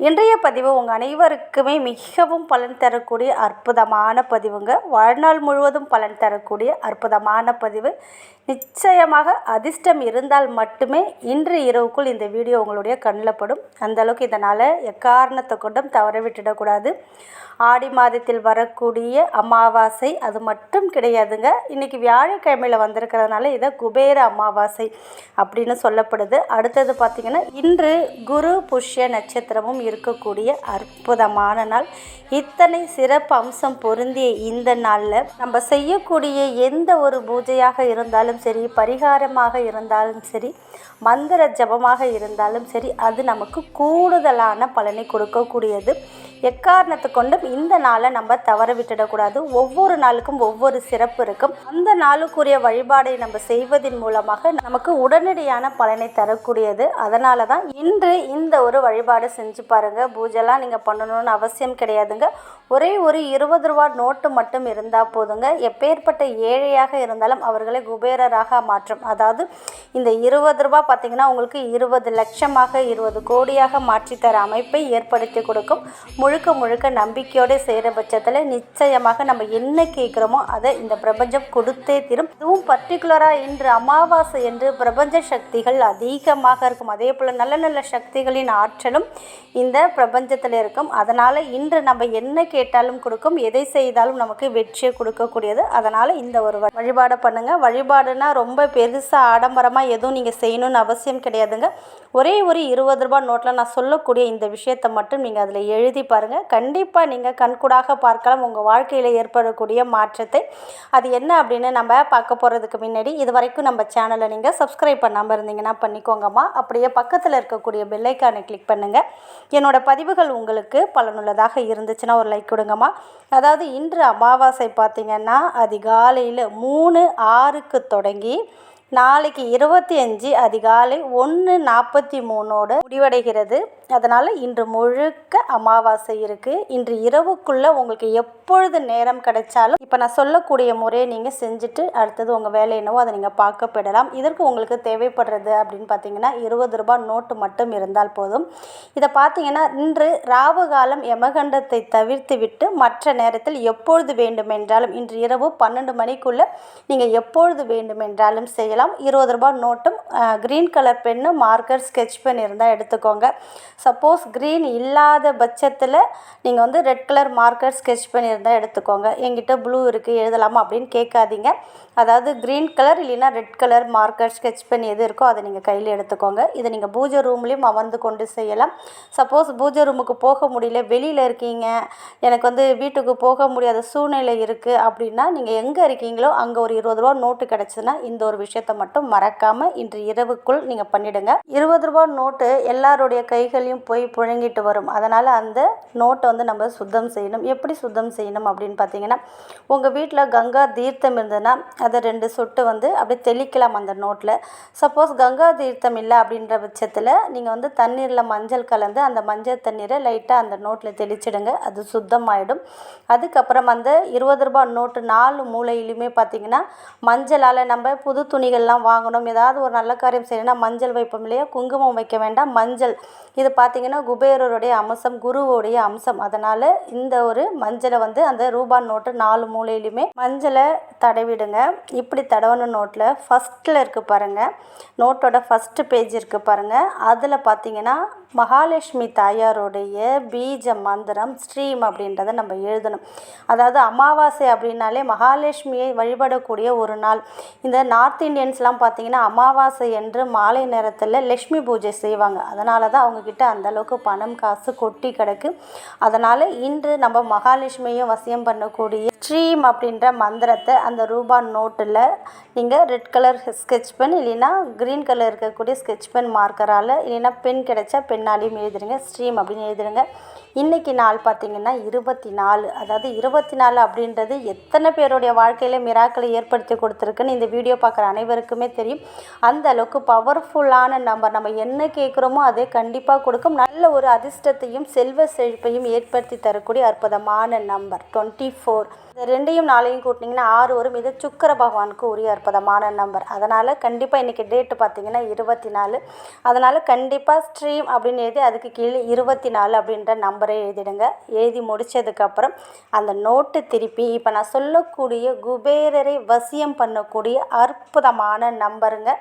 இன்றைய பதிவு உங்கள் அனைவருக்குமே மிகவும் பலன் தரக்கூடிய அற்புதமான பதிவுங்க. வாழ்நாள் முழுவதும் பலன் தரக்கூடிய அற்புதமான பதிவு. நிச்சயமாக அதிர்ஷ்டம் இருந்தால் மட்டுமே இன்று இரவுக்குள் இந்த வீடியோ உங்களுடைய கண்ணில் படும். அந்த அளவுக்கு இதனால் எக்காரணத்தை கொண்டும் தவற விட்டுடக்கூடாது. ஆடி மாதத்தில் வரக்கூடிய அமாவாசை அது மட்டும் கிடையாதுங்க. இன்றைக்கி வியாழக்கிழமையில் வந்திருக்கிறதுனால இதை குபேர அமாவாசை அப்படின்னு சொல்லப்படுது. அடுத்தது பார்த்திங்கன்னா இன்று குரு புஷ்ய நட்சத்திரமும் இருக்கக்கூடிய அற்புதமான நாள். இத்தனை சிறப்பு அம்சம் பொருந்திய இந்த நாளில் நம்ம செய்யக்கூடிய எந்த ஒரு பூஜையாக இருந்தாலும் சரி பரிகாரமாக இருந்தாலும் சரி மந்திர ஜபமாக இருந்தாலும் சரி அது நமக்கு கூடுதலான பலனை கொடுக்கக்கூடியது. எக்காரணத்தை கொண்டும் இந்த நாளை நம்ம தவற விட்டுடக்கூடாது. ஒவ்வொரு நாளுக்கும் ஒவ்வொரு சிறப்பு இருக்கும். அந்த நாளுக்குரிய வழிபாடை நம்ம செய்வதன் மூலமாக நமக்கு உடனடியான பலனை தரக்கூடியது. அதனால தான் இன்று இந்த ஒரு வழிபாடு செஞ்சு பாருங்கள் பூஜைலாம் நீங்கள் பண்ணணும்னு அவசியம் கிடையாதுங்க. ஒரே ஒரு இருபது ரூபா நோட்டு மட்டும் இருந்தால் போதுங்க. எப்பேற்பட்ட ஏழையாக இருந்தாலும் அவர்களை குபேரராக மாற்றும். அதாவது இந்த இருபது ரூபா பார்த்தீங்கன்னா உங்களுக்கு இருபது லட்சமாக இருபது கோடியாக மாற்றித்தர அமைப்பை ஏற்படுத்தி கொடுக்கும். முழுக்க முழுக்க நம்பிக்கையோடு செய்கிற பட்சத்தில் நிச்சயமாக நம்ம என்ன கேட்குறோமோ அதை இந்த பிரபஞ்சம் கொடுத்தே தீரும். இதுவும் பர்டிகுலராக இன்று அமாவாசை என்று பிரபஞ்ச சக்திகள் அதிகமாக இருக்கும். அதே போல் நல்ல நல்ல சக்திகளின் ஆற்றலும் இந்த பிரபஞ்சத்தில் இருக்கும். அதனால் இன்று நம்ம என்ன கேட்டாலும் கொடுக்கும் எதை செய்தாலும் நமக்கு வெற்றியை கொடுக்கக்கூடியது. அதனால் இந்த ஒரு வழிபாடை பண்ணுங்கள் வழிபாடுனா ரொம்ப பெருசாக ஆடம்பரமாக எதுவும் நீங்கள் செய்யணும்னு அவசியம் கிடையாதுங்க. ஒரே ஒரு இருபது ரூபாய் நோட்டில் நான் சொல்லக்கூடிய இந்த விஷயத்தை மட்டும் நீங்கள் அதில் எழுதி பாருங்கள் கண்டிப்பாக நீங்கள் கண்கூடாக பார்க்கலாம். உங்கள் வாழ்க்கையில் ஏற்படக்கூடிய மாற்றத்தை. அது என்ன அப்படின்னு நம்ம பார்க்க போகிறதுக்கு முன்னாடி இது வரைக்கும் நம்ம சேனலை நீங்கள் சப்ஸ்கிரைப் பண்ணாமல் இருந்தீங்கன்னா பண்ணிக்கோங்கம்மா. அப்படியே பக்கத்தில் இருக்கக்கூடிய பெல்லைக்கானை கிளிக் பண்ணுங்கள் என்னோடய பதிவுகள் உங்களுக்கு பலனுள்ளதாக இருந்துச்சுன்னா ஒரு லைக் கொடுங்கம்மா. அதாவது இன்று அமாவாசை பார்த்திங்கன்னா அதிகாலையில் மூணு ஆறுக்கு தொடங்கி நாளைக்கு இருபத்தி அஞ்சு அதிகாலை ஒன்று நாற்பத்தி மூணோடு முடிவடைகிறது. அதனால் இன்று முழுக்க அமாவாசை இருக்குது இன்று இரவுக்குள்ளே உங்களுக்கு எப்பொழுது நேரம் கிடைச்சாலும் இப்போ நான் சொல்லக்கூடிய முறையை நீங்கள் செஞ்சுட்டு அடுத்தது உங்கள் வேலை என்னவோ அதை நீங்கள் பார்க்க போயிடலாம். இதற்கு உங்களுக்கு தேவைப்படுறது அப்படின்னு பார்த்தீங்கன்னா இருபது ரூபாய் நோட்டு மட்டும் இருந்தால் போதும். இதை பார்த்தீங்கன்னா இன்று ராவு காலம் யமகண்டத்தை தவிர்த்து விட்டு மற்ற நேரத்தில் எப்பொழுது வேண்டுமென்றாலும் இன்று இரவு பன்னெண்டு மணிக்குள்ளே நீங்கள் எப்பொழுது வேண்டுமென்றாலும் செய்யலாம். இருபது ரூபாய் நோட்டும் green colour pen marker sketch pen இருந்தால் எடுத்துக்கோங்க. சப்போஸ் க்ரீன் இல்லாத பட்சத்தில் நீங்கள் வந்து ரெட் கலர் மார்க்கர் ஸ்கெட்ச் பண்ணியிருந்தால் எடுத்துக்கோங்க. என்கிட்ட ப்ளூ இருக்குது எழுதலாமா அப்படின்னு கேட்காதீங்க. அதாவது க்ரீன் கலர் இல்லைன்னா ரெட் கலர் மார்க்கர் ஸ்கெட்ச் பண்ணி எது இருக்கோ அதை நீங்கள் கையில் எடுத்துக்கோங்க. இதை நீங்கள் பூஜை ரூம்லேயும் அமர்ந்து கொண்டு செய்யலாம். சப்போஸ் பூஜை ரூமுக்கு போக முடியல வெளியில் இருக்கீங்க. எனக்கு வந்து வீட்டுக்கு போக முடியாத சூழ்நிலை இருக்குது அப்படின்னா நீங்கள் எங்கே இருக்கீங்களோ அங்கே ஒரு இருபது ரூபா நோட்டு கிடச்சிதுன்னா இந்த ஒரு விஷயத்தை மட்டும் மறக்காமல் இன்று இரவுக்குள் நீங்கள் பண்ணிடுங்க. இருபது ரூபா நோட்டு எல்லாருடைய கைகளையும் போய் புழங்கிட்டு வரும். அதனால் அந்த நோட்டை வந்து நம்ம சுத்தம் செய்யணும். எப்படி சுத்தம் செய்யணும் அப்படின்னு பார்த்தீங்கன்னா உங்கள் வீட்டில் கங்கா தீர்த்தம் இருந்ததுன்னா அதை ரெண்டு சொட்டு வந்து அப்படியே தெளிக்கலாம் அந்த நோட்டில் சப்போஸ் கங்கா தீர்த்தம் இல்லை அப்படின்ற பட்சத்தில் நீங்கள் வந்து தண்ணீரில் மஞ்சள் கலந்து அந்த மஞ்சள் தண்ணீரை லைட்டாக அந்த நோட்டில் தெளிச்சிடுங்க. அது சுத்தமாயிடும். அதுக்கப்புறம் அந்த இருபது ரூபாய் நோட்டு நாலு மூலையிலுமே பார்த்தீங்கன்னா மஞ்சளால் நம்ம புது துணிகள்லாம் வாங்கணும். ஏதாவது ஒரு நல்ல காரியம் செய்யணும்னா மஞ்சள் வைப்போம் இல்லையா? குங்குமம் வைக்க வேண்டாம். மஞ்சள். இது பார்த்தீங்கன்னா குபேரருடைய அம்சம் குருவோடைய அம்சம். அதனால் இந்த ஒரு மஞ்சளை வந்து அந்த ரூபா நோட்டு நாலு மூலையிலுமே மஞ்சளை தடவிடுங்க. இப்படி தடவணும் நோட்டில் ஃபஸ்ட்டில் இருக்குது பாருங்கள் நோட்டோட ஃபஸ்ட்டு பேஜ் இருக்குது பாருங்கள் அதில் பார்த்தீங்கன்னா மகாலட்சுமி தாயாருடைய பீஜ மந்திரம் ஸ்ரீம் அப்படின்றத நம்ம எழுதணும். அதாவது அமாவாசை அப்படின்னாலே மகாலட்சுமியை வழிபடக்கூடிய ஒரு நாள். இந்த நார்த் இந்தியன்ஸ்லாம் பார்த்தீங்கன்னா அமாவாசை என்று மாலை நேரத்தில் லக்ஷ்மி பூஜை செய்வாங்க. அதனால தான் அவங்கக்கிட்ட அந்த அளவுக்கு பணம் காசு கொட்டி கிடக்கு. அதனால் இன்று நம்ம மகாலட்சுமியும் வசியம் பண்ணக்கூடிய ஸ்ட்ரீம் அப்படின்ற மந்திரத்தை அந்த ரூபா நோட்டில் நீங்கள் ரெட் கலர் ஸ்கெட்ச் பென் இல்லைன்னா க்ரீன் கலர் இருக்கக்கூடிய ஸ்கெட்ச் பென் மார்க்கரால் இல்லைன்னா பென் கிடைச்சா பெண்ணாலையும் எழுதிடுங்க. ஸ்ட்ரீம் அப்படின்னு எழுதிடுங்க. இன்றைக்கி நாள் பார்த்திங்கன்னா இருபத்தி நாலு. அதாவது இருபத்தி நாலு அப்படின்றது எத்தனை பேருடைய வாழ்க்கையில் மிராக்களை ஏற்படுத்தி கொடுத்துருக்குன்னு இந்த வீடியோ பார்க்குற அனைவருக்குமே தெரியும். அந்த அளவுக்கு பவர்ஃபுல்லான நம்பர் நம்ம என்ன கேட்குறோமோ அதே கண்டிப்பாக கொடுக்கும். நல்ல ஒரு அதிர்ஷ்டத்தையும் செல்வ செழிப்பையும் ஏற்படுத்தி தரக்கூடிய அற்புதமான நம்பர் டுவெண்ட்டி ஃபோர் இந்த ரெண்டையும் நாளையும் கூட்டினீங்கன்னா ஆறு வரும் இது சுக்கர பகவானுக்கு உரிய அற்புதமான நம்பர் அதனால் கண்டிப்பாக இன்றைக்கி டேட்டு பார்த்தீங்கன்னா இருபத்தி நாலு. அதனால் கண்டிப்பாக ஸ்ட்ரீம் அப்படின்னு எழுதி அதுக்கு கீழே இருபத்தி நாலு அப்படின்ற நம்பர் எழுதிடுங்க. எழுதி முடித்ததுக்கப்புறம் அந்த நோட்டு திருப்பி இப்போ நான் சொல்லக்கூடிய குபேரரை வசியம் பண்ணக்கூடிய அற்புதமான நம்பருங்க.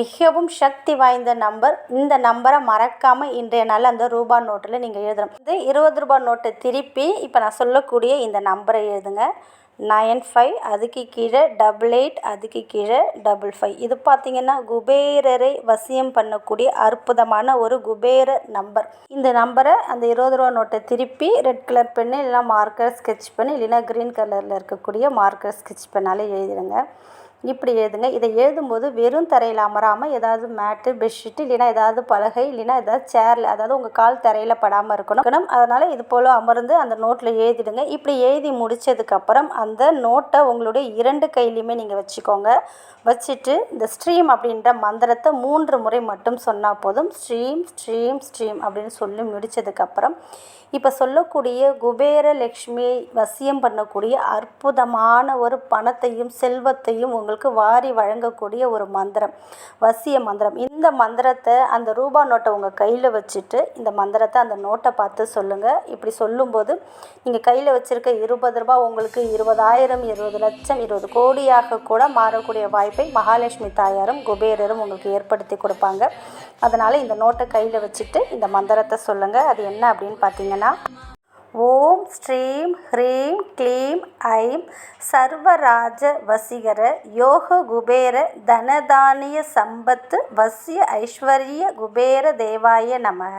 மிகவும் சக்தி வாய்ந்த நம்பர். இந்த நம்பரை மறக்காமல் இன்றைய நாள் அந்த ரூபா நோட்டில் நீங்கள் எழுதணும். இது இருபது ரூபா நோட்டை திருப்பி இப்போ நான் சொல்லக்கூடிய இந்த நம்பரை எழுதுங்க. நயன் ஃபைவ் அதுக்கு கீழே டபுள் எயிட் அதுக்கு கீழே டபுள் ஃபைவ். இது பார்த்திங்கன்னா குபேரரை வசியம் பண்ணக்கூடிய அற்புதமான ஒரு குபேர நம்பர். இந்த நம்பரை அந்த இருபது ரூபா நோட்டை திருப்பி ரெட் கலர் பெண்ணு இல்லைனா மார்க்கர் ஸ்கெட்ச் பண்ணி இல்லைனா க்ரீன் கலரில் இருக்கக்கூடிய மார்க்கர் ஸ்கெட்ச் பண்ணாலே எழுதிடுங்க. இப்படி எழுதுங்க. இதை எழுதும்போது வெறும் தரையில் அமராமல் ஏதாவது மேட்டு பெட்ஷீட்டு இல்லைனா ஏதாவது பலகை இல்லைனா ஏதாவது சேரில் அதாவது உங்கள் கால் தரையில் படாமல் இருக்கணும். அதனால் இது போல் அமர்ந்து அந்த நோட்டில் எழுதிடுங்க. இப்படி எழுதி முடித்ததுக்கப்புறம் அந்த நோட்டை உங்களுடைய இரண்டு கையிலையுமே நீங்கள் வச்சுக்கோங்க. வச்சுட்டு இந்த ஸ்ட்ரீம் அப்படின்ற மந்திரத்தை மூன்று முறை மட்டும் சொன்னால் போதும். ஸ்ட்ரீம் ஸ்ட்ரீம் ஸ்ட்ரீம் அப்படின்னு சொல்லி முடித்ததுக்கப்புறம் இப்போ சொல்லக்கூடிய குபேர லக்ஷ்மியை வசியம் பண்ணக்கூடிய அற்புதமான ஒரு பணத்தையும் செல்வத்தையும் உங்களுக்கு வாரி வழங்கக்கூடிய ஒரு மந்திரம் வசிய மந்திரம். இந்த மந்திரத்தை அந்த ரூபா நோட்டை உங்கள் கையில் வச்சுட்டு இந்த மந்திரத்தை அந்த நோட்டை பார்த்து சொல்லுங்கள் இப்படி சொல்லும்போது நீங்கள் கையில் வச்சுருக்க இருபது ரூபா உங்களுக்கு இருபதாயிரம் இருபது லட்சம் இருபது கோடியாக கூட மாறக்கூடிய வாய்ப்பை மகாலட்சுமி தாயாரும் குபேரரும் உங்களுக்கு ஏற்படுத்தி கொடுப்பாங்க. அதனால் இந்த நோட்டை கையில் வச்சுட்டு இந்த மந்திரத்தை சொல்லுங்கள் அது என்ன அப்படின்னு பார்த்தீங்கன்னா ஓம் ஸ்ரீம் ஹ்ரீம் க்ளீம் ஐம் சர்வராஜ வசீகர யோக குபேர தனதானிய சம்பத்து வசிய ஐஸ்வர்ய குபேர தேவாய நமக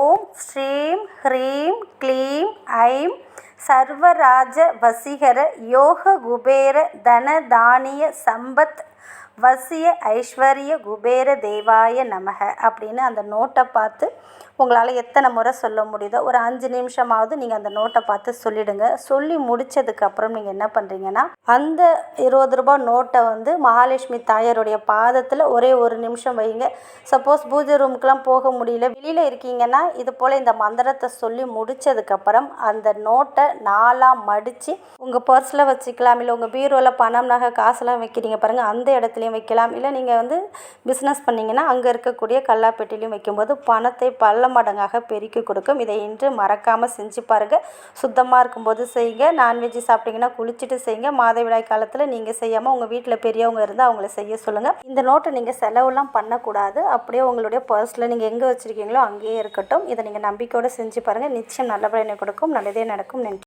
ஓம் ஸ்ரீம் ஹ்ரீம் க்ளீம் ஐம் சர்வராஜ வசீகர யோக குபேர தனதானிய சம்பத் வசிய ஐஸ்வர்ய குபேர தேவாய நமக அப்படின்னு அந்த நோட்டை பார்த்து உங்களால் எத்தனை முறை சொல்ல முடியுதோ ஒரு அஞ்சு நிமிஷமாவது நீங்கள் அந்த நோட்டை பார்த்து சொல்லிவிடுங்க சொல்லி முடித்ததுக்கப்புறம் நீங்கள் என்ன பண்ணுறீங்கன்னா அந்த இருபது ரூபா நோட்டை வந்து மகாலட்சுமி தாயாருடைய பாதத்தில் ஒரே ஒரு நிமிஷம் வைங்க. சப்போஸ் பூஜை ரூமுக்கெலாம் போக முடியல வெளியில் இருக்கீங்கன்னா இது போல் இந்த மந்திரத்தை சொல்லி முடித்ததுக்கப்புறம் அந்த நோட்டை நாலாக மடித்து உங்கள் பர்ஸில் வச்சுக்கலாம் இல்லை உங்கள் பீரோவில் பணம் நகை காசெல்லாம் வைக்கிறீங்க பாருங்கள் அந்த இடத்துல பெட்டிலையும் வைக்கலாம். இல்லை நீங்கள் வந்து பிஸ்னஸ் பண்ணிங்கன்னா அங்கே இருக்கக்கூடிய கல்லாப்பெட்டிலையும் வைக்கும்போது பணத்தை பல மடங்காக பெருக்கி கொடுக்கும். இதை இன்று மறக்காமல் செஞ்சு பாருங்கள் சுத்தமாக இருக்கும்போது செய்யுங்க. நான்வெஜ் சாப்பிட்டீங்கன்னா குளிச்சுட்டு செய்யுங்க. மாதவிடாய் காலத்தில் நீங்கள் செய்யாமல் உங்கள் வீட்டில் பெரியவங்க இருந்தால் அவங்கள செய்ய சொல்லுங்கள் இந்த நோட்டை நீங்கள் செலவுலாம் பண்ணக்கூடாது. அப்படியே உங்களுடைய பர்ஸில் நீங்கள் எங்கே வச்சுருக்கீங்களோ அங்கேயே இருக்கட்டும். இதை நீங்கள் நம்பிக்கையோடு செஞ்சு பாருங்கள் நிச்சயம் நல்ல பலனை கொடுக்கும். நல்லதே நடக்கும். நன்றி.